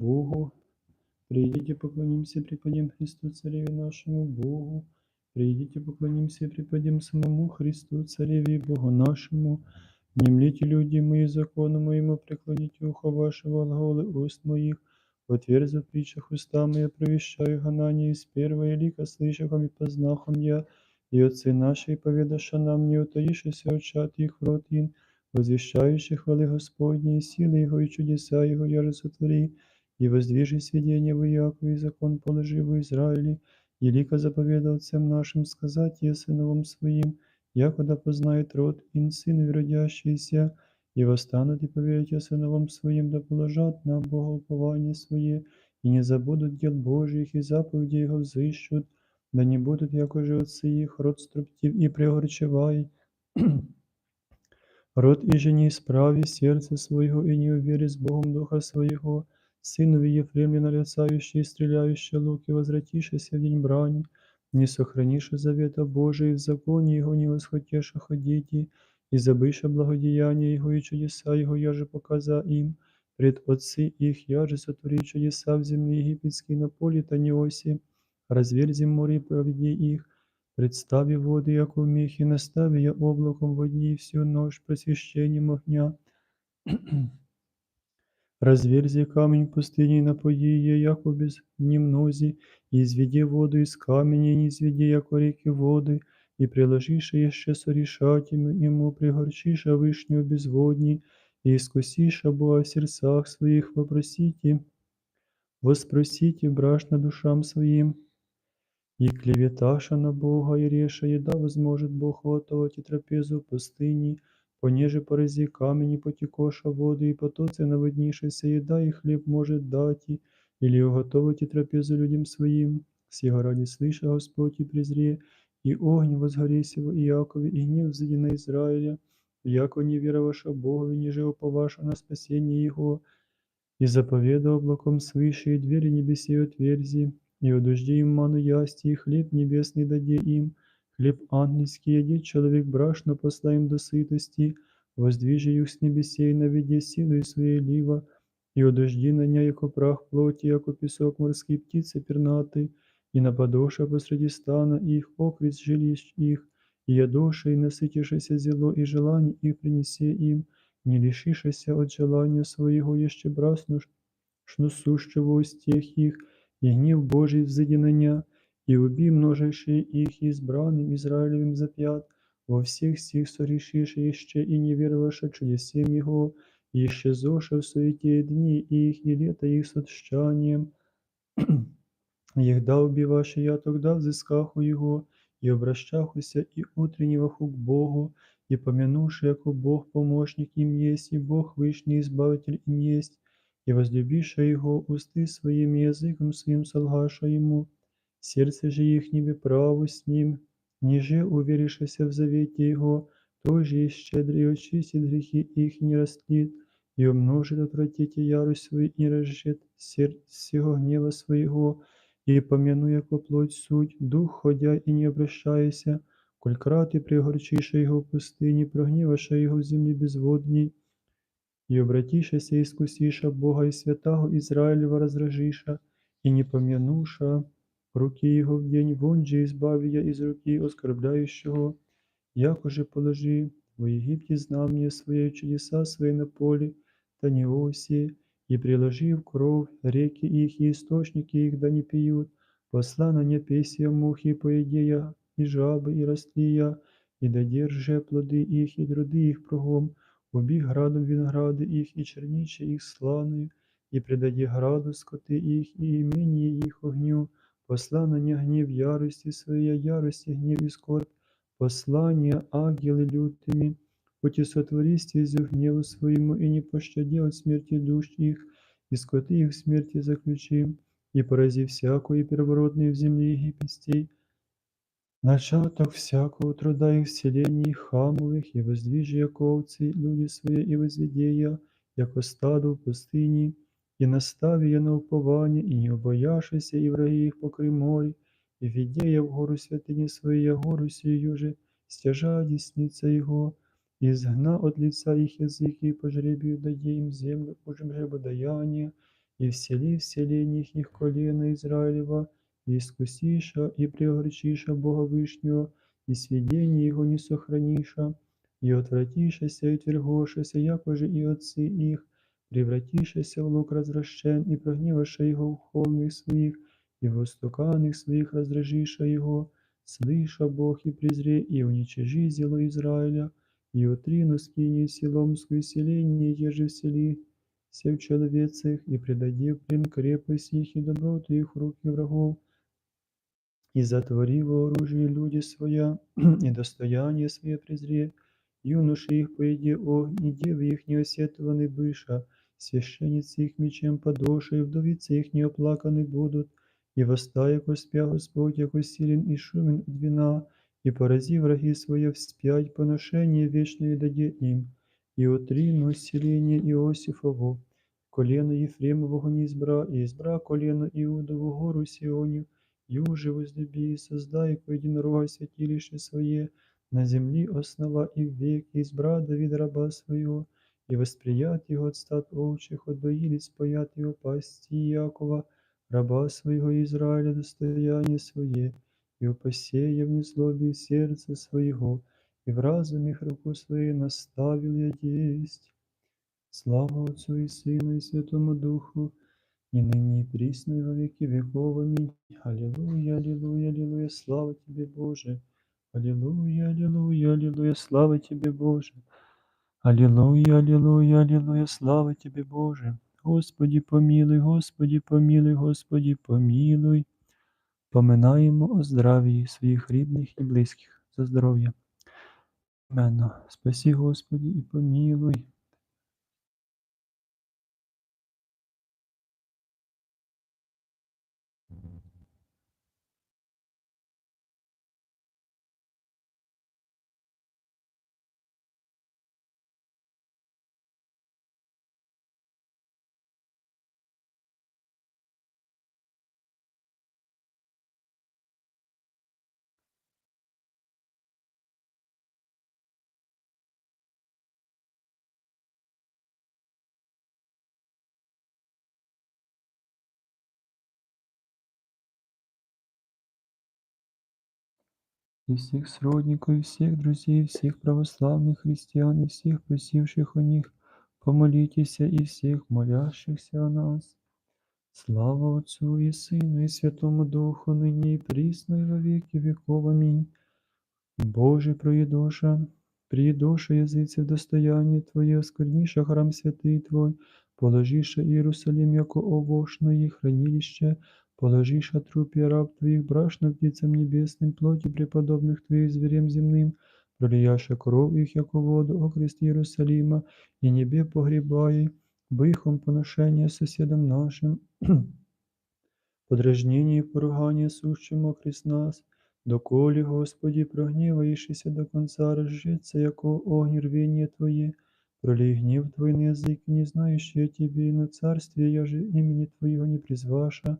Богу. Придите, поклонимся, преподем Христу, Цареве нашему Богу. Придите, поклонимся, преподем самому Христу, Цареве и Богу нашему. Внемлите, люди мои, закону моему, преклоните ухо вашего, глаголы уст моих. Отверзу притчах уста моя, провещаю гонание из первого лика, слышахом и познахом я. И отцы наши, поведаша нам, не утаишься от чад их в рот им, возвещающий хвалы Господни, и силы Его, и чудеса Его, я же сотвори, и воздвижи сведения в Иакове, и закон положи в Израиле, и лика заповедал отцам нашим сказать, я сыновом своим, якуда познает род, ин сын родящийся, и восстанут и поверят я сыновом своим, да положат на Бога упование свое, и не забудут дел Божьих, и заповеди Его взыщут, да не будут, якоже отцы их, род строптив и пригорчевай, род и же не исправи сердце своего, и не увери с Богом духа своего, сынове Ефремлина ляцающий и стреляющий лук, и возвратишься в день брани, не сохранишь завета Божия, и в законе Его не восхотешь ходите, и забыша благодеяния Его и чудеса Его, я же показа им, пред отцы их, я же сотвори чудеса в земле египетской на поле Таниосе, разверзи море и проведи их, представи воды, як в мех, и настави я облаком води всю ночь просвещением огня. Разверзи камень пустыни и напои ее, яко без немнози, и изведи воду из камня, и не изведи, яко реки воды, и приложишь еще сорешать ему, ему пригорчишь вышнюю безводни, и искусишь Бога в сердцах своих, вопросите, воспросите брашно душам своим, и клеветаша на Бога, и реша, еда возможет Бог готовать и трапезу в пустыни, понеже порази камень и потекоша воды, и потоцы наводнишися еда, и хлеб может дать, и, или уготовить и трапезу людям своим. Сего ради слыша Господь и презре, и огонь возгорися в Иакове, и гнев взойди на Израиля, яко не вероваша Богу, ниже уповаша на спасение Его, и заповеда облаком свыше, и двери небесей отверзи, и одожди им ману ясти, и хлеб небесный даде им, хлеб ангельский едит человек брашно посла им до сытости, воздвижи их с небесей, наведи силой своей лива, и одожди на ня, яко прах плоти, яко песок морские птицы пернатый, и нападоша посреди стана их, окрес жилищ их, и ядоша, и насытишися зело, и желание их принесе им, не лишишися от желания своего, еще брасно шнусущего устех их, и гнев Божий взыди на ня, и уби множайшие их избранным Израилевым запят, во всех сих сорешишь еще и не веровавши чудесем Его, и исчезоша в суете дни их и лето их с отщанием. Егда убиваши я тогда взыскаху Его, и обращахуся и утреннего к Богу, и помянувши, яко Бог помощник им есть, и Бог вышний избавитель им есть, и возлюбиша Его усты своим языком своим солгаша Ему, сердце же их не право с Ним, ниже уверившися в завете Его, тоже есть щедрый и очистит грехи их не растлит, и умножит отвратите ярость свою и разжет сердце сего гнева своего, и помяну, яко плоть суть, дух ходя и не обращайся, коль крати пригорчиша его в пустыне, прогніваша его в землі безводній, и обратишася и искусиша Бога и святого Израилева разражиша, и не помянуша руки его в день вон же избави я из руки оскорбляющего, якоже положи в Египте знамение свои чудеса свои на поле, Таниосе, и приложи в кровь реки их и источники их да не пьют, посла на непесия мухи поедея и жабы и растлия, и додерже плоды их и труды их кругом, убий градом винограды их и черниче их сланою, и предади граду скоты их и имение их огню, посла на не гнев ярости своей, ярости гнев и скорбь, послание ангелы лютыми, хоть и сотвори стезю гневу своему, и не пощади от смерти душ их, и скоты их в смерти заключи, и порази всякую первородную в земле египетстей, начаток всякого труда их вселений хамовых, и воздвижи, яко овцы, люди свои, и возведи я, яко стадо в пустыне, и настави я на упование, и не обояшися, и враги их покри море, и веди я в гору святыни своей, я гору сию же, стяжа десница его, и изгна от лица их языки, и по жребию даде им землю, ужим же подаяние, и всели вселениях их колена Израилева, и искусиша, и преогречиша Бога Вышнего, и сведение Его не сохраниша, и отвратишася, и твергошася, якоже и отцы их, превратишася в лук развращен, и прогневаша Его в холмах своих, и в устуканных своих раздражиша Его, слыша Бог и презре, и уничижи зело Израиля, и утрину скини селомскую селение, еже всели, все в человецах, и предади в плен крепость их и доброту их в руки врагов, и затвори во оружие люди своя, и достояние свое презре, юноши их поеди огонь, и девы их неосетованы быша, священницы их мечем подоши, и вдовицы их не оплаканы будут, и восстая яко спя Господь, яко силен и шумен от вина, и порази враги свои вспять, поношение вечное даде им, и отрину селение Иосифово, колено Ефремового не избра, и избра колено Иудову гору Сионию, Юже возлюби и создай по единорога святилище свое, на земли основа и в век, и избра Давид раба своего, и восприят его от стад овчих, от доилиц спаят его Якова, раба своего Израиля достояние свое, и упасея в незлобе сердце своего, и в разуме руку свою наставил я есть. Слава Отцу и Сыну и Святому Духу, и ныне и присно и во веки веков. Аминь. Аллилуйя, аллилуйя, аллилуйя, слава Тебе, Боже. Аллилуйя, аллилуйя, аллилуйя, слава Тебе, Боже. Аллилуйя, аллилуйя, аллилуйя, слава Тебе, Боже. Господи, помилуй, Господи, помилуй, Господи, помилуй. Поминаємо о здравії своїх рідних і близьких за здоров'я. Аменно. Спасі, Господи, і помилуй. и всех сродников, и всех друзей, всех православных христиан, и всех просивших о них, помолитесь и всех молящихся о нас. Слава Отцу и Сыну и Святому Духу, ныне и присно и во веки веков. Аминь. Боже, проедоша, приедоша языцы в достояние Твое, оскверниша храм святый Твой, положиша Иерусалим, яко овошное хранилище, Положиша трупе раб Твоих брашно птицам небесным, плоти преподобных Твоих зверям земным, пролияша кровь их, яко воду, окрест Иерусалима, и небе погребай, быхом поношения соседам нашим, подражнение и поругание сущим окрест нас, доколе, Господи, прогневаешься до конца разжиться, яко огонь рвение Твое, пролей гнев Твой на язык, не знающий о Тебе, и на царствие я же имени Твоего не призваша,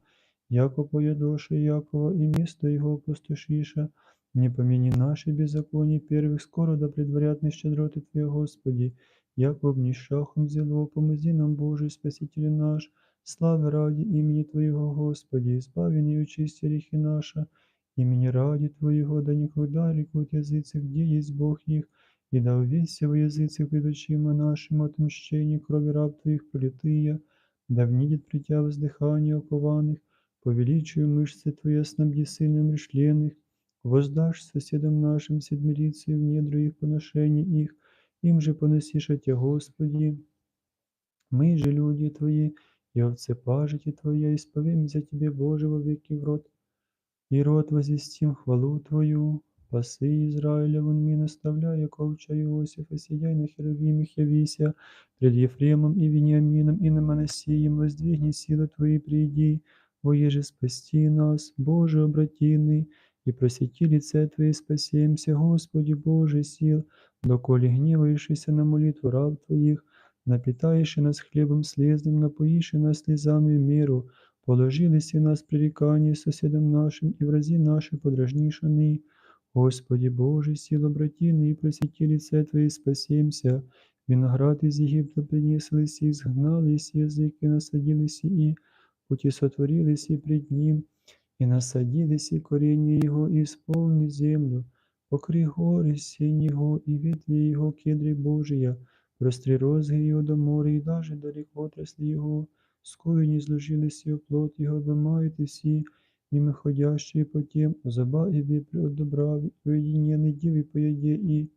яко поедоша Якова, и место его опустошиша, не помяни наши беззакония первых, скоро да предварят щедроты Твоя, Господи, яко обнишахом зело, помози нам, Божий, Спаситель наш, славы ради имени Твоего, Господи, избави и очисти грехи наша, имени ради Твоего, да никогда рекут языцы, где есть Бог их, и да увесься во языцах пред очима нашим отмщение крови раб Твоих пролитыя, да внидит притя воздыхание окованных, Повеличию мышцы Твои, снабди сыном решленных, воздашь соседам нашим седмирицы в недру их поношений их, им же поносишь Тя, Господи. Мы же люди Твои, и овцы пажити Твоя, исповемся Тебе, Боже, во веки в рот, и рот возвестим хвалу Твою, Пасы Израиля вон мне наставляя, ковча Иосифа, сияй на херувимах явися, пред Ефремом и Вениамином и на Манасием, воздвигни силы Твои, приди, Воеже спасти нас, Боже обратиный, и просвети лице Твое, спасемся, Господи Боже сил, доколе гневаешься на молитву раб Твоих, напитаешь нас хлебом слезным, напоишь нас слезами в миру, положились и нас пререкание соседям нашим, и врази наши подражнишаны. Господи Боже, сил обратиный, и просвети лице Твое, спасемся, виноград из Египта принеслись, и изгнались языки, насадились и пути сотворились и пред ним, и насадились и коренья его, и исполни землю, покри горы сень его, и ветви его кедры Божия, простри розги его до моря, и даже далеко отрасли его, скою не зложились и плод его, обымают и все, мимоходящие по тем, заба и вепрь от добра, уединенный дивы поеде и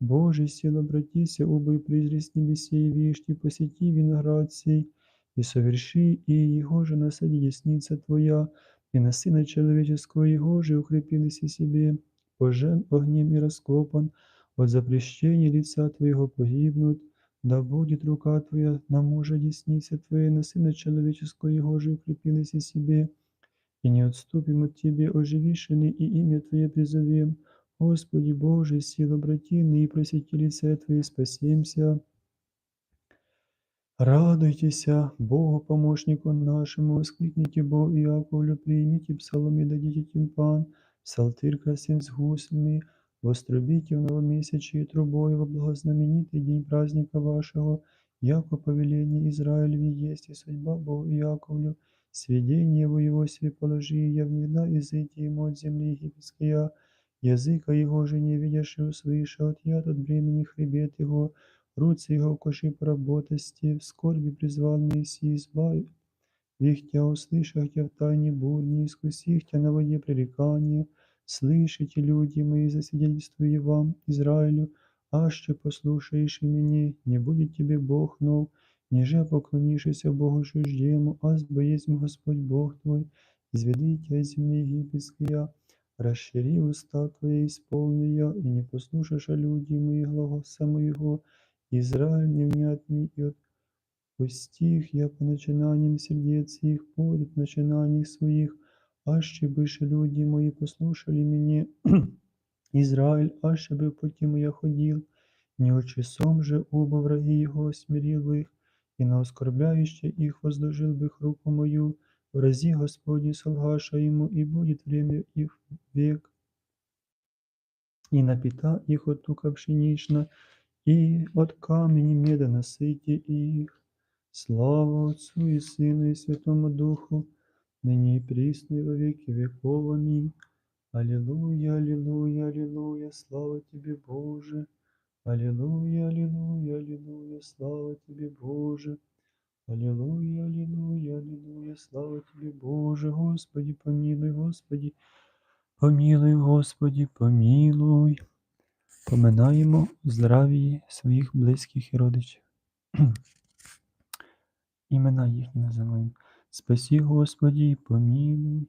Боже, сил обратися, оба и призри с небесей, вишти, посети виноград сей, и соверши, и его же насади десница Твоя, и на Сына Человеческого его же укрепились и себе, пожен огнем и раскопан, от запрещения лица Твоего погибнут, да будет рука Твоя на мужа десницы Твоей, на Сына Человеческого его же укрепились и себе, и не отступим от Тебе, оживишены, и имя Твое призовем, Господи Боже, сил обратины и просите лице Твое, спасемся. Радуйтеся, Богу помощнику нашему, воскликните Богу Иаковлю, примите псалом и дадите тимпан, псалтырь красим с гуслями, вострубите в новомесячие трубой во благознаменитый день праздника вашего, яко повеление Израилеве есть и судьба Богу Иаковлю, сведение его его себе положи, я внегда изыти ему от земли египетской, языка его же не видяши услыша, от яд от бремени хребет его, руцы его коши поработости, в скорби призвал Моисей, избавь их тя, услышах тя в тайне бурни, искусих тя на воде пререкания, слышите, люди мои, засвидетельствую вам, Израилю, аще послушаешь меня, не будет тебе Бог нов, ниже поклонишься Богу чуждему, аз боезнь Господь Бог твой, изведи тя из земли египетская, расшири уста твои, исполню я, и не послушаешь люди мои голоса моего, Израиль невнятный и отпустих я по начинаниям сердец их, подут начинаний своих, аще быше люди мои послушали меня, Израиль, аще бы по пути я ходил, не очесом же оба враги его смирил бы их, и на оскорбляюще их возложил бы их руку мою, врази Господи солгаша ему, и будет время их век, и напита их от тука пшенична, и от камени меда насыти их. Слава Отцу и Сыну и Святому Духу, ныне и присно и во веки веков. Аминь. Аллилуйя, аллилуйя, аллилуйя, слава Тебе, Боже. Аллилуйя, аллилуйя, аллилуйя, слава Тебе, Боже. Аллилуйя, аллилуйя, аллилуйя, слава Тебе, Боже. Господи, помилуй, Господи, помилуй, Господи, помилуй. Поминаємо здравії своїх близьких і родичів. Імена їхні називаємо. Спасі, Господі, помилуй.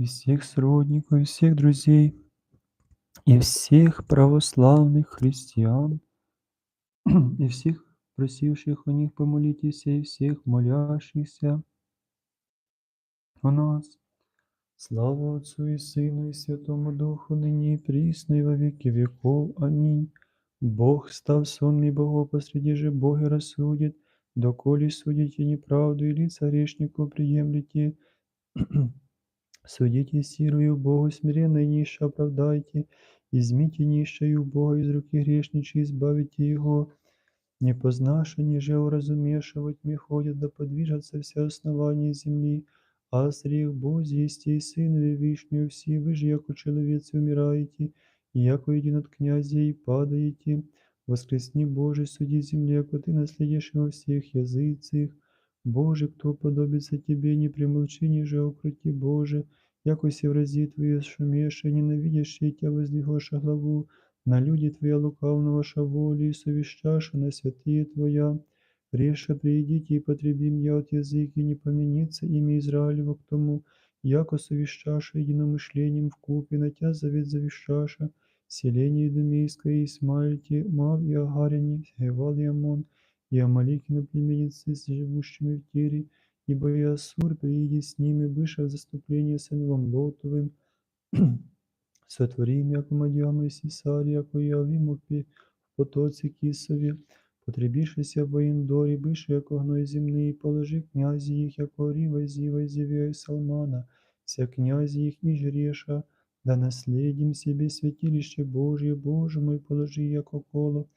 и всех сродников, и всех друзей, и всех православных христиан, и всех просивших у них помолитесь, и всех молящихся о нас. Слава Отцу и Сыну и Святому Духу, ныне и присно и во веки веков. Аминь. Бог став сонный Богу посреди же Боги рассудит, доколе судите неправду и лица грешников приемлете, Судите сирую Богу смиренно и ниже оправдайте, измите нищую Бога из руки грешничей, избавите его. Не познашені же уразумешивать мне ходят, да подвижатся все основания земли, а сріх Бозі есть и Сынове вишню все, вы же, яко человецы, умираете, и яко един от князей падаете, Воскресни, Боже, суди земли, яко Ты наследишь во всех языцах. Боже, кто подобится Тебе, не примолчи, ниже укрути, Боже, яко все врази Твои шумеши, ненавидящие Тебя воздвигоша главу, на люди Твоя лукавного ваша воли, и совещаша на святые Твоя. Реша приидите и потребим я от языки, не поменится имя Израилева к тому, яко совещаша единомышлением в купе, на Тя завет завещаша, селение Идумейское, и Исмаильте, Мав и Агаряне, Гевал и Амон, и Амалики на племеницы, с живущими в Тире, ибо и Ассур приидет с ними, выше в заступление сыновом Лотовым, сотворим, яко Мадьяма и Сисари, яко и Авиму в потоці Кисові, потребішися в Индорі, бише, яко гной земний, положи князі їх, яко Ріва, Зіва, Зівія і Салмана, вся князі їх і жреша, да наследим себе святилище Божие, Боже мой, положи, яко коло,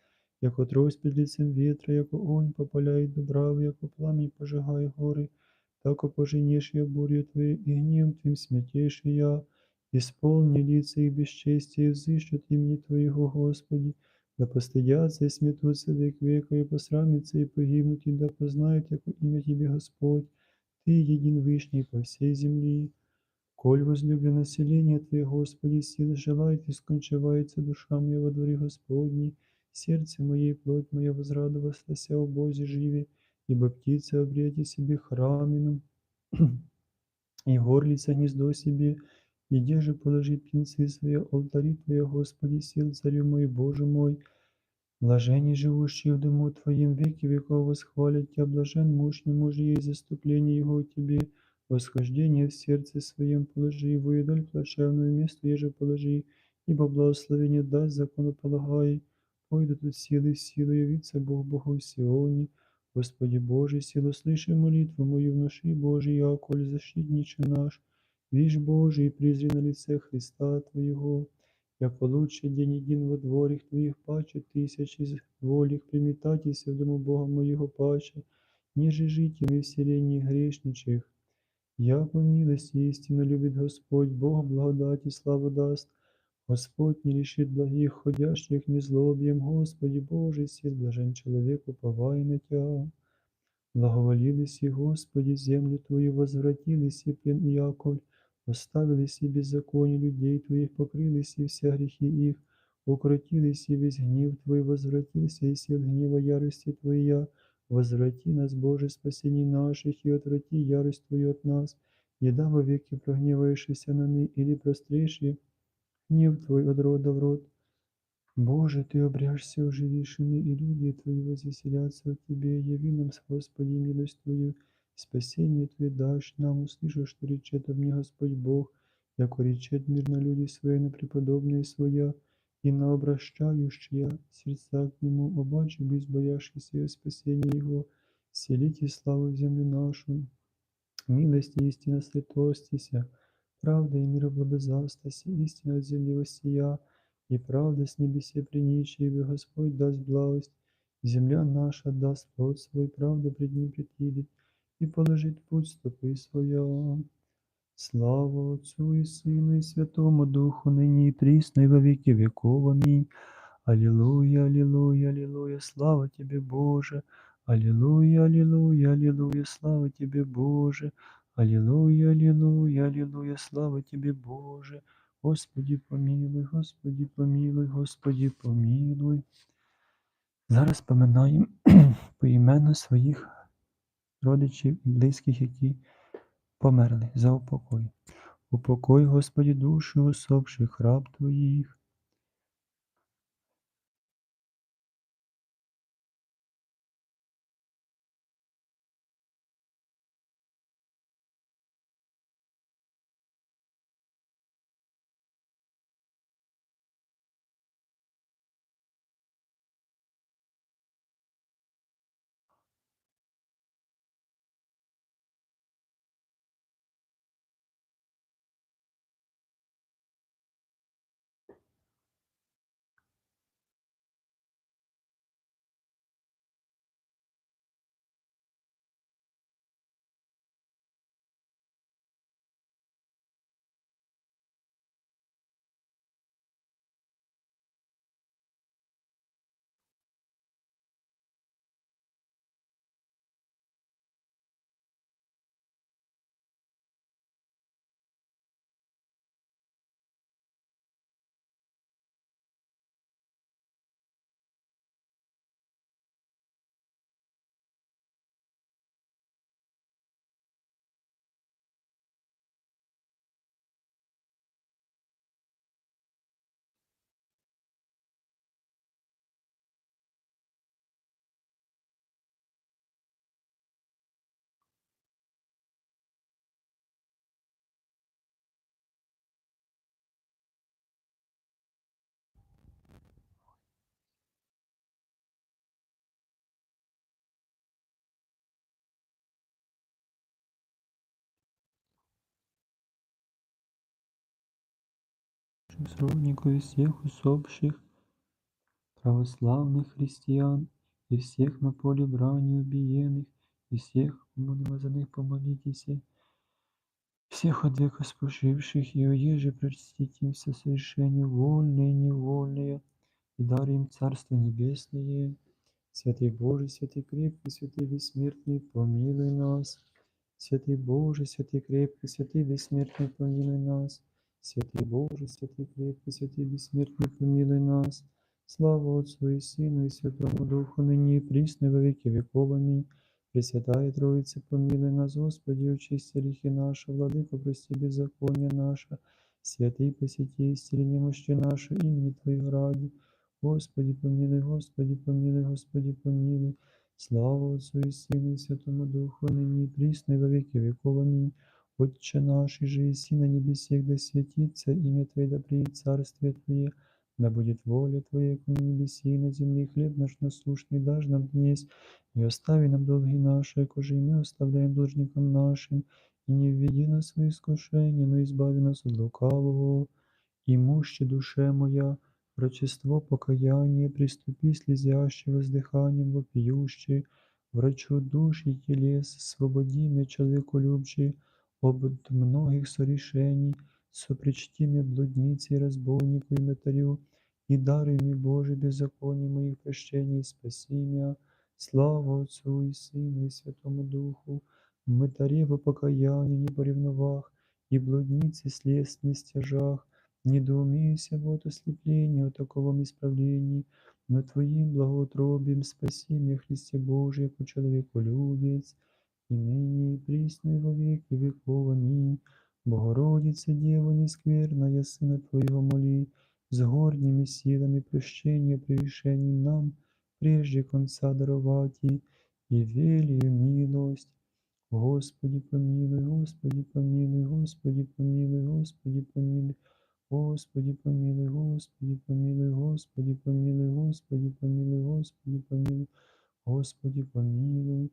яко трость під лицем ветра, яко огонь попаляет дубравы, яко пламень пожигає гори, тако поженешь я бурю Твою, и гневом Твим смятейший я, исполни лица их бесчестия, взыщут имени Твоего, Господи, да постыдятся и сметутся век века, и посрамятся и погибнут, и да познают, яко имя Тебе, Господь, Ты един вышний по всей земли. Коль возлюблено население Твое, Господи, сил желает, и скончивается душа моя во дворе Господней, сердце мое и плоть моя возрадовалась о Бозе живе, ибо птицы обрете себе храмину, и горлица гнездо себе, и где же положит птенцы свои, алтари Твоя, Господи, сил, царю мой, Боже мой, Блаженні живущие в дому Твоим веки веков восхвалят Тебя, блажен муж не мужей, заступление Его Тебе, восхождение в сердце своем положи, его идоль плачевную место еже положи, ибо благословение даст законополагай, пойдут тут силы в силу, явится Бог Богу в Сионе, Господи Боже, силу слыши молитву мою в нашей Божий, яколь защитниче наш, Вишь Божий, призри на лице Христа Твоего, яко лучше день един во дворих Твоих паче тысяч из волих приметайтеся в дому Бога моего паче, ниже житиями в селении грешничих. Яко милость истинно любит Господь, Бог благодать и славу даст. Господь не лишит благих, ходящих незлобием, Господи Боже, сил блажен человек, уповай на Тя. Благоволились и Господи, землю Твою возвратились, и плен Иаков, оставились и беззаконие людей Твоих, покрылись и все грехи их, укротились и весь гнев Твой возвратился, и сил гнева ярости Твоя, возврати нас, Боже, спасений наших, и отврати ярость Твою от нас, еда во веки прогневаешься на ны, или прострейший гнев Твой от рода в род. Боже, Ты обряжься уживишины, и люди Твои возвеселятся от Тебе, яви нам, Господи, милость Твою, спасение Твое дашь нам, услышишь, что речет об мне Господь Бог, яко речет мир на люди свои, на преподобные своя, и на обращающие сердца к Нему, обаче без боящихся и спасения Его, селите славу в землю нашу, милость и истина святостися, правда и мир благозастася, истина от земли воссия, и правда с небесе приничие, ибо Господь даст благость, земля наша даст плод свой, правда пред Ним предидет, и положит путь стопы своя. Слава Отцу и Сыну и Святому Духу, ныне и присно и во веки веков. Аминь. Аллилуйя, аллилуйя, аллилуйя, слава Тебе, Боже. Аллилуйя, аллилуйя, аллилуйя, слава Тебе, Боже. Аллилуйя, аллилуйя, аллилуйя, слава Тебе, Боже. Господи, помилуй, Господи, помилуй, Господи, помилуй. Зараз поминаємо поіменно своїх родичів і близьких, які померли за упокой. Упокой, Господи, душі усопших раб Твоїх. сродников и всех усопших православных христиан, и всех на поле брани убиенных, и всех умоназанных помолитесь, всех от века спошивших, и оеже простите им все совершения вольные и невольные, и дар им Царство Небесное. Святый Боже, святый крепкий, святый бессмертный, помилуй нас. Святый Боже, святый крепкий, святый бессмертный, помилуй нас. Святий Боже, святий Кріпкий, святий безсмертний, помілий нас, слава Отцю і Сину, і Святому Духу, нині, і прісно, во віки віков, амінь. Пресвятая Троїця, помилуй нас, Господі, очисти ріхи наші, владико, прости беззаконня наше, святий посвяті, істині мощі наші, імені Твоїх раді. Господи, помилуй, Господи, помилуй, Господи, помилуй, слава Отцю і Сину, і Святому Духу, нині, і прісно, і во віки віков, амінь. Отче наш, и же еси на небесех, да святится имя Твое, да приедет царствие Твое, да будет воля Твоя, как на небесе и на земле, хлеб наш насущный дашь нам днесь, и остави нам долги наши, кожи и мы оставляем должникам нашим, и не введи нас в свои искушения, но избави нас от лукавого. И муще душе моя, врачество покаяние, приступи слезяще воздыханием вопиюще, врачу душ и телес, свободи меня, человеку любче, об многих сорешений, сопричти мне блуднице и разбойнику и метарю, и даруй мне, Боже, беззаконие моих прощений, и спаси меня. Слава Отцу и Сыну и Святому Духу, мытаре во покаянии не поревновах, и блудницы слез не стяжах, недоумейся вот ослепление о таковом исправлении, но Твоим благоутробием спаси меня, Христе Божий, по человеку любец, и ныне и присно и во веки веков. Аминь. Богородица, Дева нескверная, Сына Твоего моли, с горними силами прощения прегрешений нам, прежде конца даровати, и велию милость. Господи помилуй, Господи помилуй, Господи помилуй, Господи помилуй, Господи помилуй, Господи помилуй, Господи помилуй, Господи помилуй, Господи помилуй, Господи помилуй,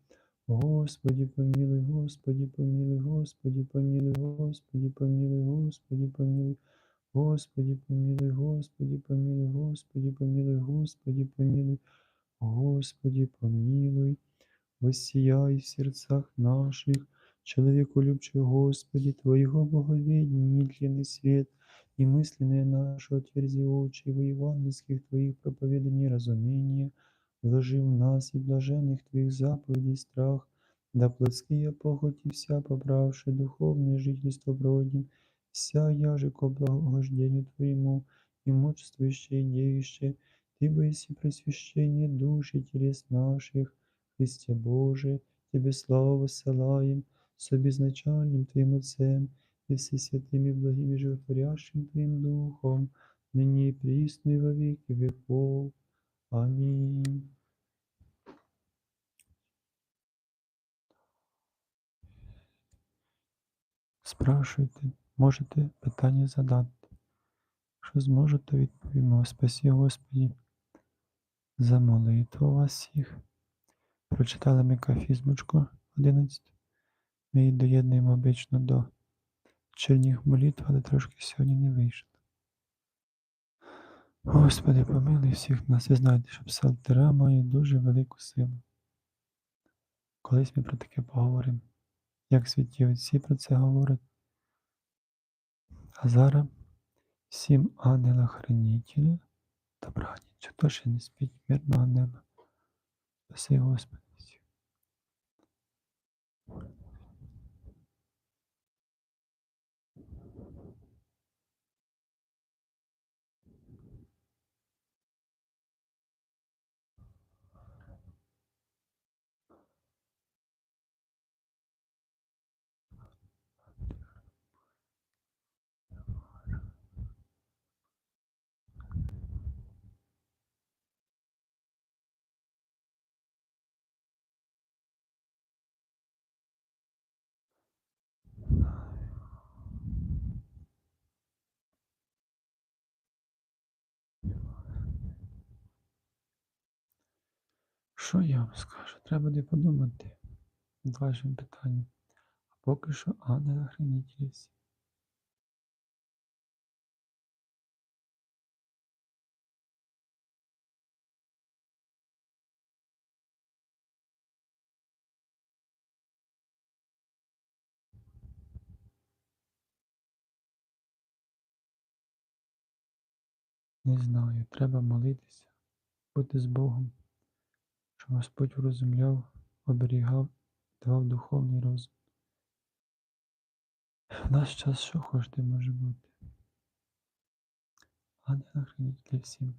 Господи помилуй, Господи помилуй, Господи помилуй, Господи помилуй, Господи помилуй, Господи помилуй, Господи помилуй, Господи помилуй, Господи помилуй, Господи помилуй, воссияй в сердцах наших, человеку любче Господи, Твоего боговедения нетленный свет, и мысленные наши отверзи очи, во евангельских Твоих проповеданий разумения, вложи в нас и блаженных Твоих заповедей страх, да плотские похоти вся поправши духовное жительство бродим, вся яже ко благохождению Твоему, и мудрствующее и деющее, Ты боиси просвящение душ и телес наших, Христе Боже, Тебе славу высылаем, с обезначальным Твоим Отцем и всесвятым и благим и животворящим Твоим Духом, ныне и присно и во веки веков. Аминь. Спрашуйте, можете питання задати. Якщо зможете, відповімо. Спасі Господі за молитву вас всіх. Прочитали ми кафізмочку 11. Ми її доєднуємо обично до черніх молитв, але трошки сьогодні не вийшло. Господи, помилуй всіх нас. Ви знаєте, що псалтира має дуже велику силу. Колись ми про таке поговоримо. Як святі отці про це говорять. А зараз всім ангела хранителя добраніч. Хто ще не спить, мирного неба. Спаси Господи. Що я вам скажу? Треба буде подумати над вашим питанням. А поки що ангели-хранителі всі. Не знаю, треба молитися, бути з Богом, щоб Господь врозумляв, оберігав, давав духовний розум. В наш час що хочете може бути. Ангела для всім.